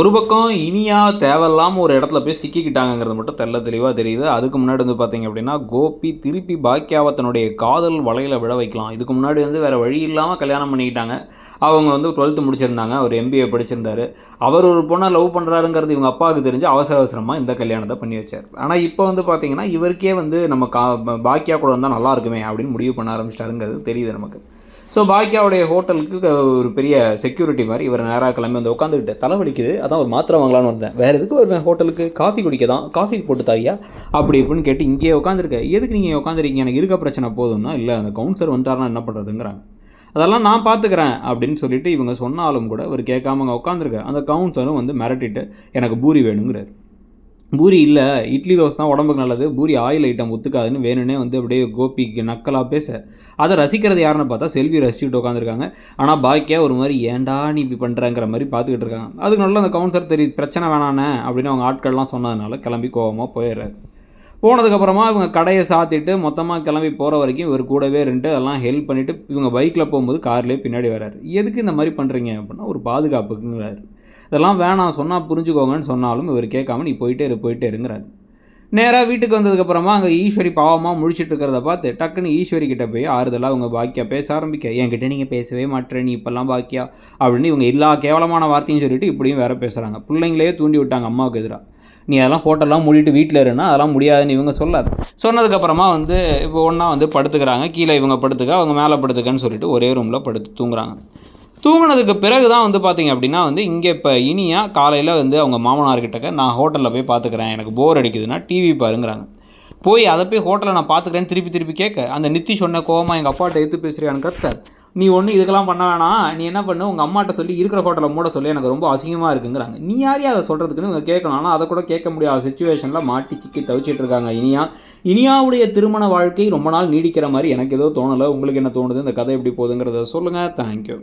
ஒரு பக்கம் இனியா தேவையில்லாமல் ஒரு இடத்துல போய் சிக்கிக்கிட்டாங்கங்கிறது மட்டும் தெள்ள தெளிவாக தெரியுது. அதுக்கு முன்னாடி வந்து பார்த்தீங்க அப்படின்னா கோபி திருப்பி பாக்கியாவை தன்னுடைய காதல் வலையில் விட வைக்கலாம். இதுக்கு முன்னாடி வந்து வேறு வழி இல்லாமல் கல்யாணம் பண்ணிக்கிட்டாங்க. அவங்க வந்து டுவெல்த்து முடிச்சிருந்தாங்க. அவர் எம்பிஏ படிச்சிருந்தாரு. அவர் ஒரு பொண்ணை லவ் பண்ணுறாருங்கிறது இவங்க அப்பாவுக்கு தெரிஞ்சு அவசர அவசரமாக இந்த கல்யாணத்தை பண்ணி வச்சார். ஆனால் இப்போ வந்து பார்த்தீங்கன்னா இவருக்கே வந்து நம்ம கா பாக்கியா கூட வந்தால் நல்லா இருக்குமே அப்படின்னு முடிவு பண்ண ஆரம்பிச்சிட்டாருங்கிறது தெரியுது நமக்கு. ஸோ பாக்கியாவுடைய ஹோட்டலுக்கு ஒரு பெரிய செக்யூரிட்டி மாதிரி இவர் நேராக கிளம்பி வந்து உட்காந்துக்கிட்டு தலைவலிக்குது. அதான் ஒரு மாத்திரை வாங்கலாம்னு வந்தேன். வேறு எதுக்கு ஒரு ஹோட்டலுக்கு? காஃபி குடிக்க தான் காஃபி போட்டு தாரியா அப்படி இப்படின்னு கேட்டு இங்கேயே உட்காந்துருக்க எதுக்கு நீங்கள் உட்காந்துருக்கீங்க எனக்கு இருக்க பிரச்சனை போதும்னா இல்லை அந்த கவுன்சிலர் வந்துட்டாருன்னா என்ன பண்ணுறதுங்கிறாங்க அதெல்லாம் நான் பார்த்துக்கிறேன் அப்படின்னு சொல்லிட்டு இவங்க சொன்னாலும் கூட இவர் கேட்காம அங்கே உட்காந்துருக்க அந்த கவுன்சிலரும் வந்து மிரட்டிட்டு எனக்கு பூரி வேணுங்கிறார். பூரி இல்லை இட்லி தோசை தான் உடம்புக்கு நல்லது. பூரி ஆயில் ஐட்டம் ஒத்துக்காதுன்னு வேணும்னே வந்து அப்படியே கோபிக்கு நக்கலாக பேச. அதை ரசிக்கிறது யாருன்னு பார்த்தா செல்வி ரசிச்சுட்டு உட்காந்துருக்காங்க ஆனால் பாக்கியா ஒரு மாதிரி ஏன்டா நீ இப்படி பண்ணுறங்கிற மாதிரி பார்த்துக்கிட்டு இருக்காங்க. அதுக்கு நல்லா அந்த கவுன்சிலர் தெரியுது பிரச்சனை வேணானே அப்படின்னு அவங்க ஆட்கள்லாம் சொன்னதுனால கிளம்பி கோவமாக போயிடுறாரு. போனதுக்கப்புறமா இவங்க கடையை சாத்திட்டு மொத்தமாக கிளம்பி போகிற வரைக்கும் இவர் கூடவே ரெண்டு அதெல்லாம் ஹெல்ப் பண்ணிவிட்டு இவங்க பைக்கில் போகும்போது கார்லேயே பின்னாடி வராரு. எதுக்கு இந்த மாதிரி பண்ணுறீங்க அப்படின்னா ஒரு பாதுகாப்புக்குங்கிறாரு. இதெல்லாம் வேணாம் சொன்னால் புரிஞ்சுக்கோங்கன்னு சொன்னாலும் இவர் கேட்காம நீ போயிட்டே இரு போயிட்டே இருங்கிறாரு. நேராக வீட்டுக்கு வந்ததுக்கப்புறமா அங்கே ஈஸ்வரி பாவமாக முழிச்சிட்டு இருக்கிறத பார்த்து டக்குன்னு ஈஸ்வரி கிட்ட போய் ஆறுதலாக அவங்க பாக்கியா பேச ஆரம்பிக்க. என்கிட்ட நீங்கள் பேசவே மாட்டேன் நீ இப்போல்லாம் பாக்கியா? அப்படின்னு இவங்க எல்லா கேவலமான வார்த்தையும் சொல்லிட்டு இப்படியும் வேற பேசுகிறாங்க பிள்ளைங்களே தூண்டி விட்டாங்க அம்மாவுக்கு எதிராக நீ அதெல்லாம் ஹோட்டல்லாம் மூடிட்டு வீட்டில் இருன்னா அதெல்லாம் முடியாதுன்னு இவங்க சொல்லாது. சொன்னதுக்கப்புறமா வந்து இப்போ ஒன்றா வந்து படுத்துக்கிறாங்க. கீழே இவங்க படுத்துக்க அவங்க மேலே படுத்துக்கன்னு சொல்லிட்டு ஒரே ரூமில் படுத்து தூங்குறாங்க. தூங்கினதுக்கு பிறகு தான் வந்து பார்த்தீங்க அப்படின்னா வந்து இங்கே இப்போ இனியா காலையில் வந்து அவங்க மாமனார்கிட்டக்க நான் ஹோட்டலில் போய் பார்த்துக்கிறேன் எனக்கு போர் அடிக்குதுன்னா டிவி பாருங்கிறாங்க. போய் அதை போய் ஹோட்டலில் நான் பார்த்துக்கிறேன்னு திருப்பி திருப்பி கேட்க அந்த நித்தி சொன்ன கோவமாக எங்கள் அப்பாட்ட எடுத்து பேசுகிறியான்னு கத்த. நீ ஒன்றும் இதுக்கெல்லாம் பண்ண வேணாம். நீ என்ன பண்ணு? உங்கள் அம்மாட்ட சொல்லி இருக்கிற ஹோட்டலை மூட சொல்லி. எனக்கு ரொம்ப அசிங்கமாக இருக்குங்கிறாங்க. நீ யாரையும் அதை சொல்கிறதுக்குன்னு இவங்க கேட்கணும். ஆனால் அதை கூட கேட்க முடியாத சுச்சுவேஷனில் மாட்டி சிக்கி தவிச்சிட்டு இருக்காங்க. இனியா இனியாவுடைய திருமண வாழ்க்கை ரொம்ப நாள் நீடிக்கிற மாதிரி எனக்கு ஏதோ தோணலை. உங்களுக்கு என்ன தோணுது? இந்த கதை எப்படி போகுதுங்கிறத சொல்லுங்கள் தேங்க்யூ